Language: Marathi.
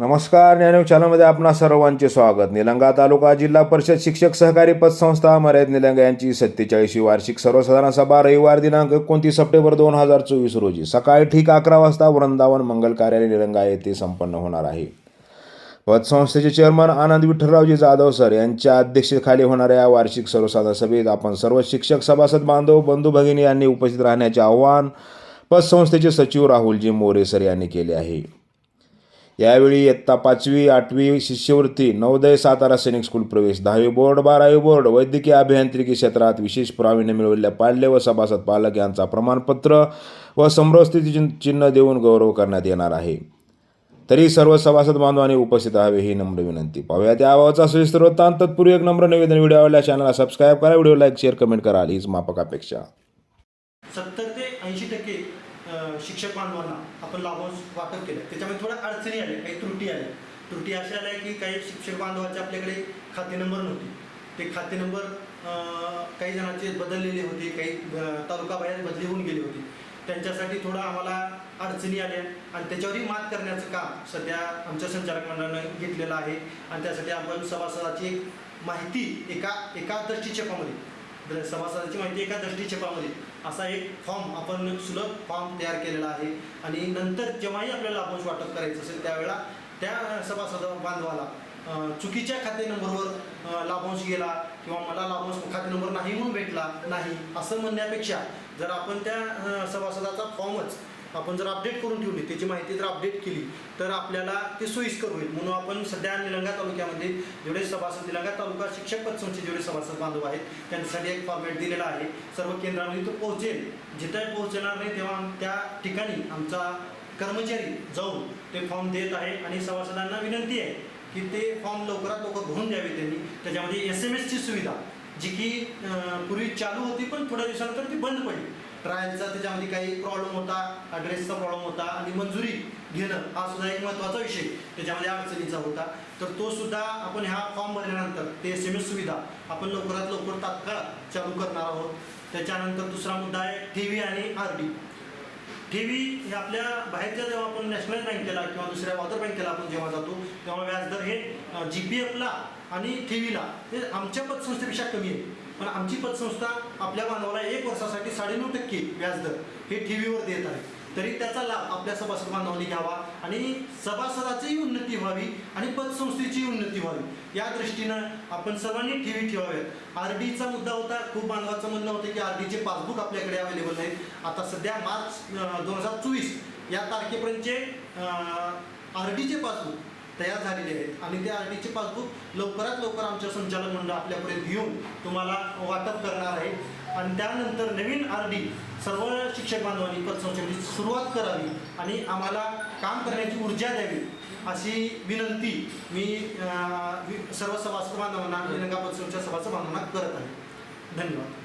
नमस्कार ज्ञानयोग चॅनलमध्ये आपणा सर्वांचे स्वागत. निलंगा तालुका जिल्हा परिषद शिक्षक सहकारी पतसंस्था मर्याद निलंगा यांची सत्तेचाळीशी वार्षिक सर्वसाधारण सभा रविवार दिनांक एकोणतीस सप्टेंबर दोन हजार चोवीस रोजी. सकाळी ठीक अकरा वाजता वृंदावन मंगल कार्यालय निलंगा येथे संपन्न होणार आहे. पतसंस्थेचे चेअरमन आनंद विठ्ठलरावजी जाधव सर यांच्या अध्यक्षतेखाली होणाऱ्या या वार्षिक सर्वसाधारण सभेत आपण सर्व शिक्षक सभासद बांधव बंधू भगिनी यांनी उपस्थित राहण्याचे आवाहन पतसंस्थेचे सचिव राहुलजी मोरे सर यांनी केले आहे. यावेळी इयत्ता पाचवी आठवी शिष्यवृत्ती नवोदय सातारा सैनिक स्कूल प्रवेश दहावी बोर्ड बारावी बोर्ड वैद्यकीय अभियांत्रिकी क्षेत्रात विशेष प्रावीण्य मिळवलेल्या पाल्य व सभासद पालक यांचा प्रमाणपत्र व समरस्थिती चिन्ह- चिन्ह देऊन गौरव करण्यात येणार आहे. तरी सर्व सभासद बांधवांनी उपस्थित राहावे ही नम्र विनंती. पाहूया त्या आवाचा सविस्तर होता तत्पूर्वी एक नम्र निवेदन व्हिडिओ आवडल्या चॅनलला सबस्क्राईब करा. व्हिडिओ लाईक शेअर कमेंट करा. हीच मापकापेक्षा सत्तर ते ऐंशी टक्के शिक्षक बांधवांना आपण लाभांश वाटप केलं. त्याच्यामध्ये थोड्या अडचणी आल्या काही त्रुटी आल्या. त्रुटी अशा आल्या की काही शिक्षक बांधवांचे आपल्याकडे खाते नंबर नव्हते. ते खाते नंबर काही जणांचे बदललेले होते काही तालुका बाहेर बदली होऊन गेले होते. त्यांच्यासाठी थोडं आम्हाला अडचणी आल्या आणि त्याच्यावरही मात करण्याचं काम सध्या आमच्या संचालक मंडळानं घेतलेलं आहे. आणि त्यासाठी आपण सभासदाची एक माहिती एका एका दृष्टीक्षेपामध्ये सभासदाची माहिती एका दृष्टीक्षेपामध्ये असा एक फॉर्म आपण सुलभ फॉर्म तयार केलेला आहे. आणि नंतर जेव्हाही आपल्याला लाभांश वाटप करायचं असेल त्यावेळेला त्या सभासद बांधवाला चुकीच्या खाते नंबरवर लाभांश गेला किंवा मला लाभांश खाते नंबर नाही म्हणून भेटला नाही असं म्हणण्यापेक्षा जर आपण त्या सभासदाचा फॉर्मच आपण जर अपडेट करून ठेवली त्याची माहिती जर अपडेट केली तर आपल्याला ते सोयीस्कर होईल. म्हणून आपण सध्या निलंगा तालुक्यामध्ये जेवढे सभासद निलंगा तालुका शिक्षक पतसंस्थेचे जेवढे सभासद बांधव आहेत त्यांच्यासाठी एक फॉर्मॅट दिलेला आहे. सर्व केंद्रामध्ये तो पोहोचेल. जिथे पोहोचणार नाही तेव्हा त्या ठिकाणी आमचा कर्मचारी जाऊन ते फॉर्म देत आहे. आणि सभासदांना विनंती आहे की ते फॉर्म लवकरात लवकर भरून द्यावे त्यांनी. त्याच्यामध्ये एस एम एसची सुविधा जी की पूर्वी चालू होती पण थोड्या दिवसानंतर ती बंद पडली. ट्रायलचा त्याच्यामध्ये काही प्रॉब्लेम होता ड्रेसचा प्रॉब्लेम होता आणि मंजुरी घेणं हा सुद्धा एक महत्त्वाचा विषय त्याच्यामध्ये अडचणीचा होता. तर तो सुद्धा आपण ह्या फॉर्म भरल्यानंतर ते एस एम एस सुविधा आपण लवकरात लवकर तात्काळ चालू करणार आहोत. त्याच्यानंतर दुसरा मुद्दा आहे टी व्ही आणि आर डी ठेवी हे आपल्या बाहेरच्या जेव्हा आपण नॅशनल बँकेला किंवा दुसऱ्या वादर बँकेला आपण जेव्हा जातो तेव्हा व्याजदर हे जी पी एफला आणि ठेवीला हे आमच्या पतसंस्थेपेक्षा कमी आहे. पण आमची पतसंस्था आपल्या बांधवाला एक वर्षासाठी साडेनऊ टक्के व्याजदर हे ठेवीवर देत आहे. तरी त्याचा लाभ आपल्या सभासद बांधवांनी घ्यावा आणि सभासदाचीही उन्नती व्हावी आणि पतसंस्थेची उन्नती व्हावी. या दृष्टीनं आपण सर्वांनी ठेवी ठेवाव्यात. आर डीचा मुद्दा होता खूप बांधवाचं म्हणणं होतं की आर डीचे पासबुक आपल्याकडे अवेलेबल नाहीत आता सध्या मार्च दोन हजार चोवीस या तारखेपर्यंतचे आर डीचे पासबुक तयार झालेले आहेत. आणि त्या आर डीचे पासबुक लवकरात लवकर आमच्या संचालक मंडळ आपल्यापर्यंत घेऊन तुम्हाला वाटप करणार आहे. आणि त्यानंतर नवीन आर डी सर्व शिक्षक बांधवांनी पतसंस्थेची सुरुवात करावी आणि आम्हाला काम करण्याची ऊर्जा द्यावी अशी विनंती मी वि- सर्व सभासद बांधवांना निलंगा पतसंस्थेच्या सभासद बांधवांना करत आहे. धन्यवाद.